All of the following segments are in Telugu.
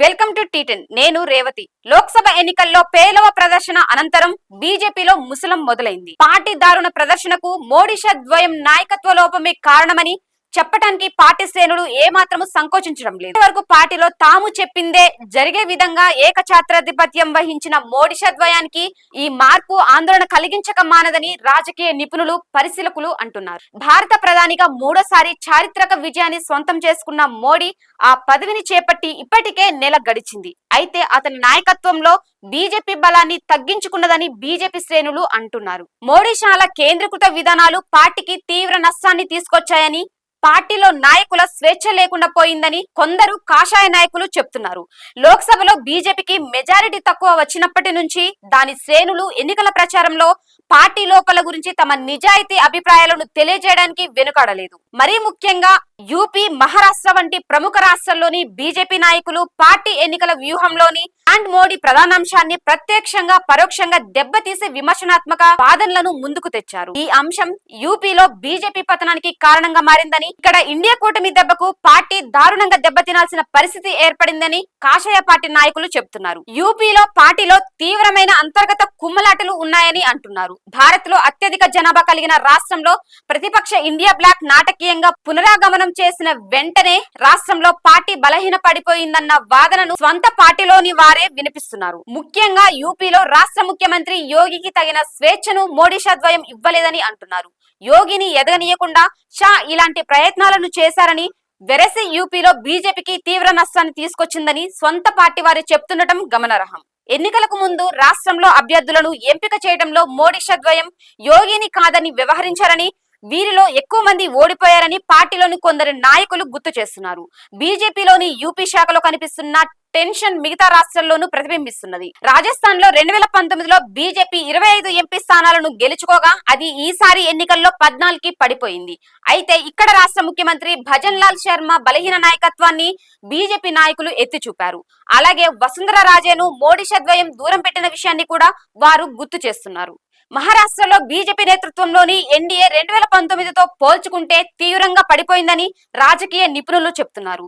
వెల్కమ్ టు టీటెన్ నేను రేవతి. లోక్సభ ఎన్నికల్లో పేలవ ప్రదర్శన అనంతరం బీజేపీలో ముసలం మొదలైంది. పార్టీ దారుణ ప్రదర్శనకు మోడీ ద్వయం నాయకత్వ లోపమే కారణమని చెప్పటానికి పార్టీ శ్రేణులు ఏమాత్రము సంకోచించడం లేదు. వరకు పార్టీలో తాము చెప్పిందే జరిగే విధంగా ఏకఛాత్రాధిపత్యం వహించిన మోడిషద్వయానికి ఈ మార్పు ఆందోళన కలిగించక మానదని రాజకీయ నిపుణులు పరిశీలకులు అంటున్నారు. భారత ప్రధానిగా మూడోసారి చారిత్రక విజయాన్ని సొంతం చేసుకున్న మోడీ ఆ పదవిని చేపట్టి ఇప్పటికే నెల గడిచింది. అయితే అతని నాయకత్వంలో బీజేపీ బలాన్ని తగ్గించుకున్నదని బీజేపీ శ్రేణులు అంటున్నారు. మోడీ షాల కేంద్రీకృత విధానాలు పార్టీకి తీవ్ర నష్టాన్ని తీసుకొచ్చాయని పార్టీలో నాయకుల స్వేచ్ఛ లేకుండా పోయిందని కొందరు కాషాయ నాయకులు చెప్తున్నారు. లోక్సభలో బీజేపీకి మెజారిటీ తక్కువ వచ్చినప్పటి నుంచి దాని శ్రేణులు ఎన్నికల ప్రచారంలో పార్టీ లోపల గురించి తమ నిజాయితీ అభిప్రాయాలను తెలియజేయడానికి వెనుకాడలేదు. మరీ ముఖ్యంగా యూపీ మహారాష్ట్ర వంటి ప్రముఖ రాష్ట్రాల్లోని బీజేపీ నాయకులు పార్టీ ఎన్నికల వ్యూహంలోని అండ్ మోడీ ప్రధానాంశాన్ని ప్రత్యక్షంగా పరోక్షంగా దెబ్బతీసే విమర్శనాత్మక వాదనలను ముందుకు తెచ్చారు. ఈ అంశం యూపీలో బీజేపీ పతనానికి కారణంగా మారిందని ఇక్కడ ఇండియా కూటమి దెబ్బకు పార్టీ దారుణంగా దెబ్బతినాల్సిన పరిస్థితి ఏర్పడిందని కాషాయ పార్టీ నాయకులు చెబుతున్నారు. యూపీలో పార్టీలో తీవ్రమైన అంతర్గత కుమ్మలాటలు ఉన్నాయని అంటున్నారు. భారత్లో అత్యధిక జనాభా కలిగిన రాష్ట్రంలో ప్రతిపక్ష ఇండియా బ్లాక్ నాటకీయంగా పునరాగమనం చేసిన వెంటనే రాష్ట్రంలో పార్టీ బలహీన పడిపోయిందన్న వాదనను స్వంత పార్టీలోని వారే వినిపిస్తున్నారు. ముఖ్యంగా యూపీలో రాష్ట్ర ముఖ్యమంత్రి యోగికి తగిన స్వేచ్ఛను మోడీ షా ద్వయం ఇవ్వలేదని అంటున్నారు. యోగిని ఎదగనీయకుండా షా ఇలాంటి ప్రయత్నాలను చేశారని వెరసి యూపీలో బీజేపీకి తీవ్ర నష్టాన్ని తీసుకొచ్చిందని సొంత పార్టీ వారు చెప్తుండటం గమనార్హం. ఎన్నికలకు ముందు రాష్ట్రంలో అభ్యర్థులను ఎంపిక చేయడంలో మోడీ షా యోగిని కాదని వ్యవహరించారని వీరిలో ఎక్కువ మంది ఓడిపోయారని పార్టీలోని కొందరు నాయకులు గుర్తు చేస్తున్నారు. బీజేపీలోని యూపీ శాఖలో కనిపిస్తున్న టెన్షన్ మిగతా రాష్ట్రాల్లోనూ ప్రతిబింబిస్తున్నది. రాజస్థాన్లో రెండు వేల పంతొమ్మిదిలో బీజేపీ ఇరవై ఐదు ఎంపీ స్థానాలను గెలుచుకోగా అది ఈసారి ఎన్నికల్లో పద్నాలుగుకి పడిపోయింది. అయితే ఇక్కడ రాష్ట్ర ముఖ్యమంత్రి భజన్ లాల్ శర్మ బలహీన నాయకత్వాన్ని బీజేపీ నాయకులు ఎత్తి చూపారు అలాగే వసుంధర రాజేను మోడీ షద్వయం దూరం పెట్టిన విషయాన్ని కూడా వారు గుర్తు చేస్తున్నారు. మహారాష్ట్రలో బీజేపీ నేతృత్వంలోని ఎన్డీఏ రెండు వేల పంతొమ్మిదితో పోల్చుకుంటే తీవ్రంగా పడిపోయిందని రాజకీయ నిపుణులు చెప్తున్నారు.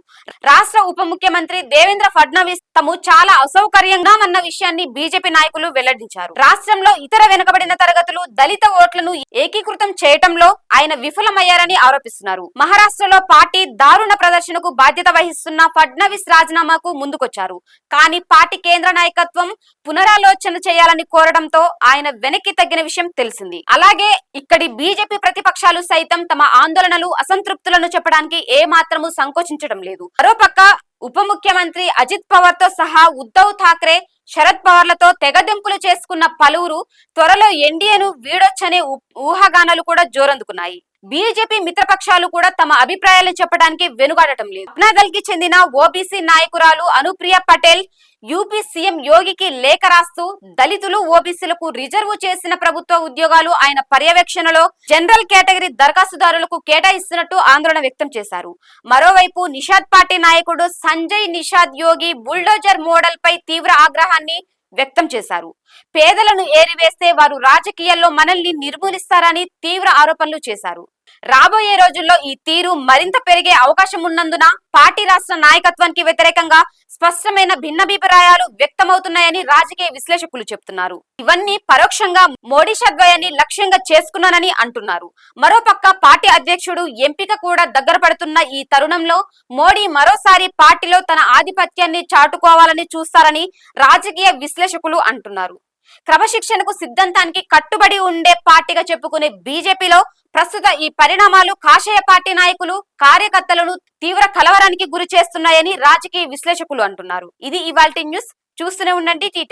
రాష్ట్ర ఉప ముఖ్యమంత్రి దేవేంద్ర ఫడ్నవీస్ తాము చాలా అసౌకర్యంగా అన్న విషయాన్ని బీజేపీ నాయకులు వెల్లడించారు. రాష్ట్రంలో ఇతర వెనుకబడిన తరగతులు దళిత ఓట్లను ఏకీకృతం చేయటంలో ఆయన విఫలమయ్యారని ఆరోపిస్తున్నారు. మహారాష్ట్రలో పార్టీ దారుణ ప్రదర్శనకు బాధ్యత వహిస్తున్న ఫడ్నవీస్ రాజీనామాకు ముందుకొచ్చారు. కానీ పార్టీ కేంద్ర నాయకత్వం పునరాలోచన చేయాలని కోరడంతో ఆయన వెనక్కి తగ్గిన విషయం తెలిసింది. అలాగే ఇక్కడి బీజేపీ ప్రతిపక్షాలు సైతం తమ ఆందోళనలు అసంతృప్తులను చెప్పడానికి ఏ మాత్రము సంకోచించడం లేదు. మరోపక్క ఉప ముఖ్యమంత్రి అజిత్ పవార్తో సహా ఉద్ధవ్ ఠాక్రే శరద్ పవార్లతో తెగదెంపులు చేసుకున్న పలువురు త్వరలో ఎన్డీఏను వీడొచ్చనే ఊహాగానాలు కూడా జోరందుకున్నాయి. బీజేపీ మిత్రపక్షాలు కూడా తమ అభిప్రాయాలు చెప్పడానికి వెనుగాడటం లేదు. అప్నాదల్కి చెందిన ఓబీసీ నాయకురాలు అనుప్రియ పటేల్ యూపీ సీఎం యోగికి లేఖ రాస్తూ దళితులు ఓబీసీలకు రిజర్వ్ చేసిన ప్రభుత్వ ఉద్యోగాలు ఆయన పర్యవేక్షణలో జనరల్ కేటగిరీ దరఖాస్తుదారులకు కేటాయిస్తున్నట్టు ఆందోళన వ్యక్తం చేశారు. మరోవైపు నిషాద్ పార్టీ నాయకుడు సంజయ్ నిషాద్ యోగి బుల్డోజర్ మోడల్ పై తీవ్ర ఆగ్రహాన్ని వ్యక్తం చేశారు. పేదలను ఏరివేస్తే వారు రాజకీయాల్లో మనల్ని నిర్మూలిస్తారని తీవ్ర ఆరోపణలు చేశారు. రాబోయే రోజుల్లో ఈ తీరు మరింత పెరిగే అవకాశం ఉన్నందున పార్టీ రాష్ట్ర నాయకత్వానికి వ్యతిరేకంగా స్పష్టమైన భిన్నాభిప్రాయాలు వ్యక్తమవుతున్నాయని రాజకీయ విశ్లేషకులు చెప్తున్నారు. ఇవన్నీ పరోక్షంగా మోడీ షద్వయాన్ని లక్ష్యంగా చేసుకున్నానని అంటున్నారు. మరోపక్క పార్టీ అధ్యక్షుడు ఎంపిక కూడా దగ్గర పడుతున్న ఈ తరుణంలో మోడీ మరోసారి పార్టీలో తన ఆధిపత్యాన్ని చాటుకోవాలని చూస్తారని రాజకీయ విశ్లేషకులు అంటున్నారు. క్రమశిక్షణకు సిద్ధాంతానికి కట్టుబడి ఉండే పార్టీగా చెప్పుకునే బీజేపీలో ప్రస్తుత ఈ పరిణామాలు కాషాయ పార్టీ నాయకులు కార్యకర్తలను తీవ్ర కలవరానికి గురి చేస్తున్నాయని రాజకీయ విశ్లేషకులు అంటున్నారు. ఇది ఇవాల్టి న్యూస్. చూస్తూనే ఉండండి టీ